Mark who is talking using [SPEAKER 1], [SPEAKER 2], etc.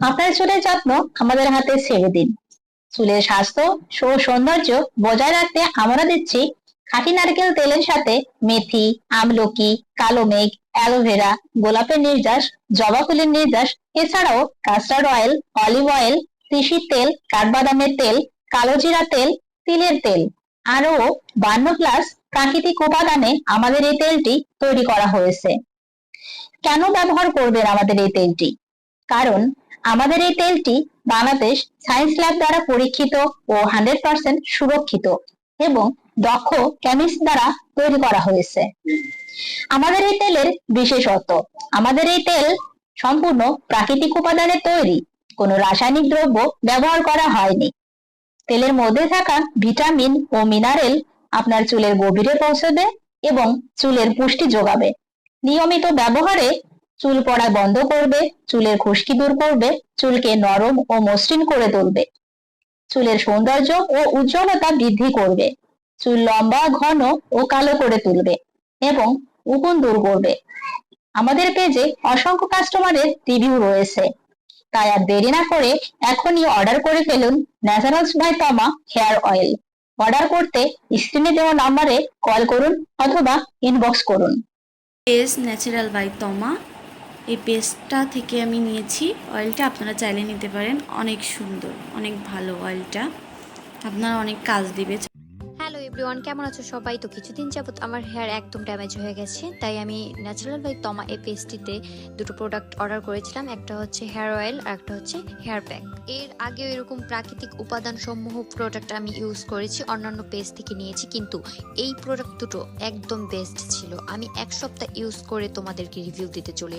[SPEAKER 1] আপনার চুলের যত্ন আমাদের হাতে ছেড়ে দিন। চুলের স্বাস্থ্য ও সৌন্দর্য বজায় রাখতে আমরা দিচ্ছি খাঁটি নারকেল তেলের সাথে মেথি, আমলকি, কালো মেঘ, অ্যালোভেরা, গোলাপের নির্যাস, জবা ফুলের নির্যাস, এছাড়াও কাস্টার্ড অয়েল, অলিভ অয়েল তিসির তেল, কাঠবাদামের তেল, কালো জিরা তেল, তিলের তেল, আরও বান্ন প্লাস প্রাকৃতিক উপাদানে আমাদের এই তেলটি তৈরি করা হয়েছে। কেন ব্যবহার করবেন আমাদের এই তেলটি? কারণ আমাদের এই তেলটি বাংলাদেশ সায়েন্স ল্যাব দ্বারা পরীক্ষিত ও হান্ড্রেড পার্সেন্ট সুরক্ষিত এবং দক্ষ কেমিস্ট দ্বারা তৈরি করা হয়েছে। আমাদের এই তেলের বিশেষত্ব, আমাদের এই তেল সম্পূর্ণ প্রাকৃতিক উপাদানে তৈরি, কোনো রাসায়নিক দ্রব্য ব্যবহার করা হয়নি। তেলের মধ্যে থাকা ভিটামিন ও মিনারেল আপনার চুলের গভীরে পৌঁছবে এবং চুলের পুষ্টি যোগাবে। নিয়মিত ব্যবহারে চুল পড়া বন্ধ করবে, চুলের খুশকি দূর করবে, চুলকে নরম ও মসৃণ করে তুলবে। চুলের সৌন্দর্য ও উজ্জ্বলতা বৃদ্ধি করবে। চুল লম্বা, ঘন ও কালো করে তুলবে এবং উকুন দূর করবে। আমাদের পেজে অসংখ্য কাস্টমারের রিভিউ রয়েছে। তাই আর দেরি না করে এখনই অর্ডার করে ফেলুন naturals by Tama hair oil order করতে স্ক্রিনে দেওয়া নাম্বারে কল করুন অথবা ইনবক্স করুন।
[SPEAKER 2] পেজ ন্যাচারাল বাই তমা এই পেস্টটা থেকে আমি নিয়েছি। অয়েলটা আপনারা চাইলে নিতে পারেন। অনেক সুন্দর, অনেক ভালো অয়েলটা। আপনার অনেক কাজ দিবে।
[SPEAKER 3] হ্যালো এভরিওয়ান কেমন আছো সবাই? তো কিছুদিন যাবত আমার হেয়ার একদম ড্যামেজ হয়ে গেছে, তাই আমি ন্যাচারাল বাই তমা এই পেস্টটিতে দুটো প্রোডাক্ট অর্ডার করেছিলাম। একটা হচ্ছে হেয়ার অয়েল আর একটা হচ্ছে হেয়ার প্যাক এর আগেও এরকম প্রাকৃতিক উপাদান সমূহ প্রোডাক্ট আমি ইউজ করেছি, অন্যান্য পেস্ট থেকে নিয়েছি, কিন্তু এই প্রোডাক্ট দুটো একদম বেস্ট ছিল। আমি এক সপ্তাহ ইউজ করে তোমাদেরকে রিভিউ দিতে চলে